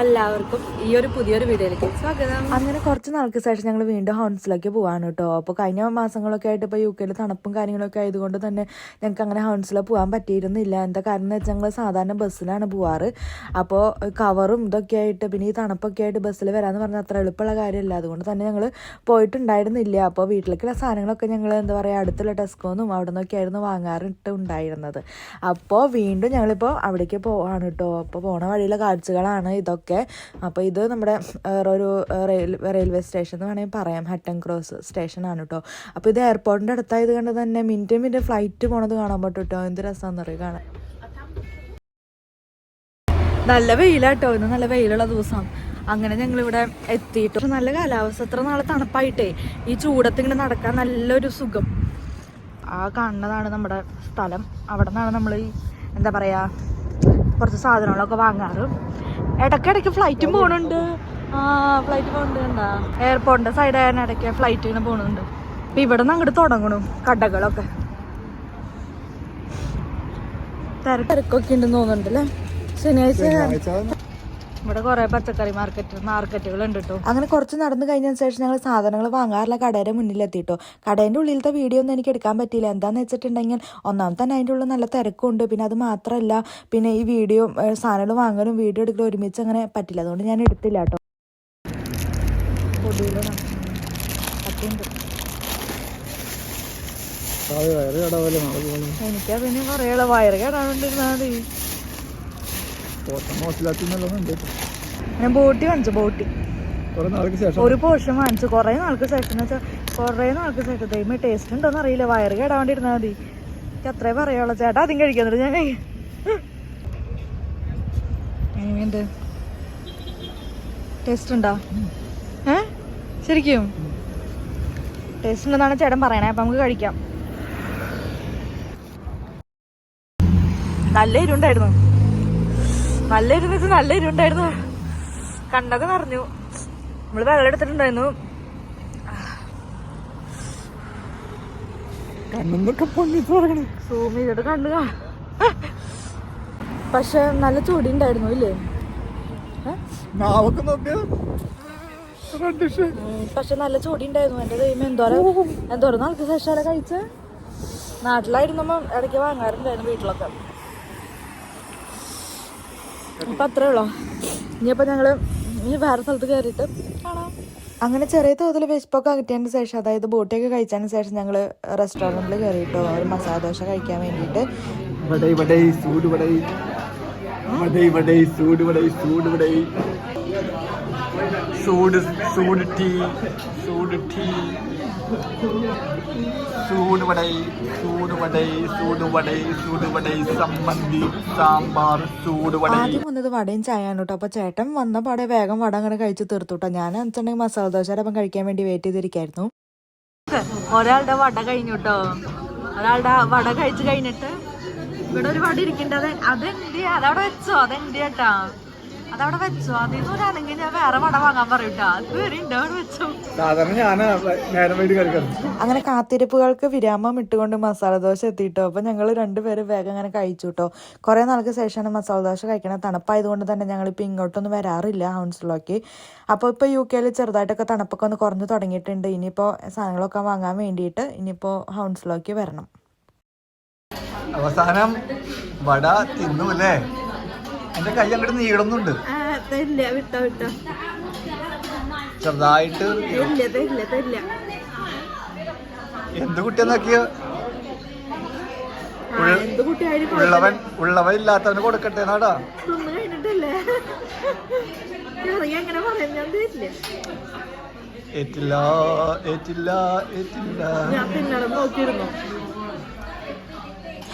എല്ലാവർക്കും ഈ ഒരു പുതിയൊരു വീഡിയോയിലേക്ക് സ്വാഗതം. അങ്ങനെ കുറച്ച് നാൾക്ക് ശേഷം ഞങ്ങൾ വീണ്ടും ഹൗൺസിലേക്ക് പോവാണ് കേട്ടോ. അപ്പോൾ കഴിഞ്ഞ മാസങ്ങളൊക്കെ ആയിട്ട് ഇപ്പൊ യു കെയിൽ തണുപ്പും കാര്യങ്ങളൊക്കെ ആയതുകൊണ്ട് തന്നെ ഞങ്ങൾക്ക് അങ്ങനെ ഹൗൺസിൽ പോകാൻ പറ്റിയിരുന്നില്ല. എന്താ കാരണം വെച്ചാൽ ഞങ്ങൾ സാധാരണ ബസ്സിലാണ് പോവാറ്. അപ്പോൾ കവറും ഇതൊക്കെ ആയിട്ട് പിന്നെ ഈ തണുപ്പൊക്കെ ആയിട്ട് ബസ്സിൽ വരാമെന്ന് പറഞ്ഞാൽ അത്ര എളുപ്പമുള്ള കാര്യമല്ല. അതുകൊണ്ട് തന്നെ ഞങ്ങൾ പോയിട്ടുണ്ടായിരുന്നില്ല. അപ്പോൾ വീട്ടിലേക്കുള്ള സാധനങ്ങളൊക്കെ ഞങ്ങൾ എന്താ പറയുക അടുത്തുള്ള ടെസ്കോന്നും അവിടെ നിന്നൊക്കെ ആയിരുന്നു വാങ്ങാറിട്ട് ഉണ്ടായിരുന്നത്. അപ്പോൾ വീണ്ടും ഞങ്ങളിപ്പോൾ അവിടേക്ക് പോവാണ് കേട്ടോ. അപ്പോൾ പോണ വഴിയിലെ കാഴ്ചകളാണ് ഇതൊക്കെ. അപ്പോൾ ഇത് നമ്മുടെ ഒരു റെയിൽ റെയിൽവേ സ്റ്റേഷൻ എന്ന് വേണമെങ്കിൽ പറയാം. ഹട്ടൻ ക്രോസ് സ്റ്റേഷനാണ് കേട്ടോ അപ്പോൾ ഇത് എയർപോർട്ടിന്റെ അടുത്തായത് കൊണ്ട് തന്നെ മിനിറ്റ് മിനിറ്റ് ഫ്ലൈറ്റ് പോണത് കാണാൻ പറ്റും കേട്ടോ എന്ത് രസമാണെന്ന് അറിയാം? കാണാൻ. നല്ല വെയിലാട്ടോ ഇന്ന് നല്ല വെയിലുള്ള ദിവസം. അങ്ങനെ ഞങ്ങൾ ഇവിടെ എത്തിയിട്ട്. നല്ല കാലാവസ്ഥ. എത്ര നാളെ തണുപ്പായിട്ടേ. ഈ ചൂടത്ത് ഇങ്ങനെ നടക്കാൻ നല്ലൊരു സുഖം. ആ കാണുന്നതാണ് നമ്മുടെ സ്ഥലം. അവിടെ നിന്നാണ് നമ്മൾ ഈ എന്താ പറയുക കുറച്ച് സാധനങ്ങളൊക്കെ വാങ്ങാറ്. ഇടയ്ക്കിടയ്ക്ക് ഫ്ലൈറ്റും പോണുണ്ട്. ആ ഫ്ലൈറ്റ് പോകുന്നുണ്ട് കണ്ടാ എയർപോർട്ടിന്റെ സൈഡ് ആയാലും ഇടയ്ക്ക് ഫ്ലൈറ്റ് ഇങ്ങനെ പോണുണ്ട്. അപ്പൊ ഇവിടെ നിന്ന് അങ്ങോട്ട് തുടങ്ങണം കടകളൊക്കെ. തിരക്ക് തിരക്കൊക്കെ ഉണ്ടെന്ന് തോന്നുന്നുണ്ടല്ലേ ശനിയാഴ്ച ഇവിടെ കുറെ പച്ചക്കറി മാർക്കറ്റ് മാർക്കറ്റുകൾ ഉണ്ട് കേട്ടോ അങ്ങനെ കുറച്ച് നടന്നു കഴിഞ്ഞതിന് ശേഷം ഞങ്ങൾ സാധനങ്ങൾ വാങ്ങാറില്ല. കടയുടെ മുന്നിലെത്തിട്ടോ. കടേന്റെ ഉള്ളിലത്തെ വീഡിയോ ഒന്നും എനിക്ക് എടുക്കാൻ പറ്റിയില്ല. എന്താന്ന് വെച്ചിട്ടുണ്ടെങ്കിൽ ഒന്നാമത്തെ തന്നെ അതിന്റെ ഉള്ളിൽ നല്ല തിരക്കുണ്ട്. പിന്നെ അത് മാത്രമല്ല പിന്നെ ഈ വീഡിയോ സാധനങ്ങൾ വാങ്ങാനും വീഡിയോ എടുക്കലും ഒരുമിച്ച് അങ്ങനെ പറ്റില്ല. അതുകൊണ്ട് ഞാൻ എടുത്തില്ല കേട്ടോ. പൊടിയിൽ അതുണ്ട് വയറ് കേടാണ്ടിരുന്നാൽ മതി. ഞാൻ ബോട്ടി വാങ്ങിച്ചു ബോട്ടി. ഒരു പോർഷൻ വാങ്ങിച്ചു. കുറെ നാൾക്ക് ശേഷം എന്ന് വെച്ചാൽ കുറേ നാൾക്ക് ശേഷം. ദൈവം ടേസ്റ്റ് ഉണ്ടോന്ന് അറിയില്ല. വയറ് കേടാണ്ടിരുന്നാൽ മതി. എനിക്ക് അത്രേ പറയുള്ളൂ ചേട്ടാ ആദ്യം കഴിക്കുന്നുണ്ട് ഞാൻ എങ്ങനെയുണ്ട്? ടേസ്റ്റ് ഉണ്ടോ? ഏ? ശരിക്കും? ടേസ്റ്റ് ഉണ്ടെന്നാണ് ചേട്ടൻ പറയണേ. അപ്പം നമുക്ക് കഴിക്കാം. നല്ല എരിവുണ്ടായിരുന്നു. നല്ല ദിവസം വെച്ച് നല്ല ഇരുണ്ടായിരുന്നു കണ്ടത് നിറഞ്ഞു. നമ്മൾ വെള്ളം എടുത്തിട്ടുണ്ടായിരുന്നു. സൂം ചെയ്തിട്ട് കണ്ണു പക്ഷെ നല്ല ചൂടി ഉണ്ടായിരുന്നു ഇല്ലേ പക്ഷെ നല്ല ചൂടി ഉണ്ടായിരുന്നു എന്റെ ദൈവം എന്തോരം എന്തോരം നാൾക്ക് ശേഷം കഴിച്ച നാട്ടിലായിരുന്നപ്പോ ഇടയ്ക്ക് വാങ്ങാറുണ്ടായിരുന്നു വീട്ടിലൊക്കെ. അപ്പൊ അത്രേ ഉള്ളോ? ഇനിയിപ്പോൾ ഞങ്ങൾ ഇനി വേറെ സ്ഥലത്ത് കയറിയിട്ട് കാണാം അങ്ങനെ ചെറിയ തോതിൽ വിശപ്പൊക്കെ അകറ്റിയതിന് ശേഷം അതായത് ബോട്ടിയൊക്കെ കഴിച്ചതിന് ശേഷം ഞങ്ങൾ റെസ്റ്റോറന്റിൽ കയറിയിട്ടോ ഒരു മസാല ദോശ കഴിക്കാൻ വേണ്ടിയിട്ട്. സൂട് സൂട് സൂട് ടീ സൂട് ടീ. സൂട് വടൈ സൂട് വടൈ സൂട് വടൈ സൂട് വടൈ സമ്മന്തി സാമ്പാർ സൂട് വടൈ. ആദ്യം വന്നത് വടയും ചായയാണ് കേട്ടോ അപ്പൊ ചേട്ടൻ വന്ന പാടെ വേഗം വട അങ്ങനെ കഴിച്ചു തീർത്തു കേട്ടോ ഞാൻ വെച്ചിട്ടുണ്ടെങ്കിൽ മസാല ദോശ അപ്പം കഴിക്കാൻ വേണ്ടി വെയിറ്റ് ചെയ്തിരിക്കായിരുന്നു. ഒരാളുടെ വട കഴിഞ്ഞു കേട്ടോ ഒരാളുടെ വട കഴിച്ചു കഴിഞ്ഞിട്ട് ഇവിടെ ഒരു വട ഇരിക്കേണ്ടത് അതെന്തിയാ അതവിടെ വെച്ചോ? അതെന്തിയാട്ടാ അതവിടെ വെച്ചോ? അതിൽ ഞാൻ വേറെ വട വാങ്ങാൻ പറയൂട്ടാ അത് വരെ ഉണ്ട് അവിടെ വെച്ചോ. അങ്ങനെ കാത്തിരിപ്പുകൾക്ക് വിരാമം ഇട്ടുകൊണ്ട് മസാല ദോശ എത്തിയിട്ടോ അപ്പൊ ഞങ്ങൾ രണ്ടുപേരും വേഗം അങ്ങനെ കഴിച്ചു കേട്ടോ കുറെ നാൾക്ക് ശേഷമാണ് മസാല ദോശ കഴിക്കണത് തണുപ്പായതുകൊണ്ട് തന്നെ ഞങ്ങൾ ഞങ്ങളിപ്പോൾ ഇങ്ങോട്ടൊന്നും വരാറില്ല ഹൗൺസിലേക്ക് അപ്പോൾ ഇപ്പോൾ യു കെയിൽ ചെറുതായിട്ടൊക്കെ തണുപ്പൊക്കെ ഒന്ന് കുറഞ്ഞു തുടങ്ങിയിട്ടുണ്ട്. ഇനിയിപ്പോൾ സാധനങ്ങളൊക്കെ വാങ്ങാൻ വേണ്ടിയിട്ട് ഇനിയിപ്പോൾ ഹൗൺസിലേക്ക് വരണം. അവസാനം വട തിന്നു അല്ലേ എന്റെ കൈ അങ്ങോട്ട് നീളുന്നുണ്ട്. തരില്ല വിട്ടോ വിട്ടോ. ചെറുതായിട്ട് എന്ത് കുട്ടിയായാലും ഉള്ളവൻ ഉള്ളവൻ ഇല്ലാത്തവന് കൊടുക്കട്ടെ നാടാ ഏറ്റില്ല ഏറ്റില്ല ഏറ്റില്ല. ഞാൻ തിന്നണം നോക്കിയിരുന്നു?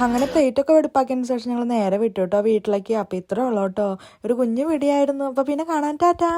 അങ്ങനെ പ്ലേറ്റ് ഒക്കെ വെടുപ്പാക്കിയതിന് ശേഷം ഞങ്ങൾ നേരെ വിട്ടു കേട്ടോ. വീട്ടിലേക്ക്. അപ്പം ഇത്രേ ഉള്ളൂ കേട്ടോ. ഒരു കുഞ്ഞു വീടിയായിരുന്നു. അപ്പം പിന്നെ കാണാൻ ടാറ്റാ.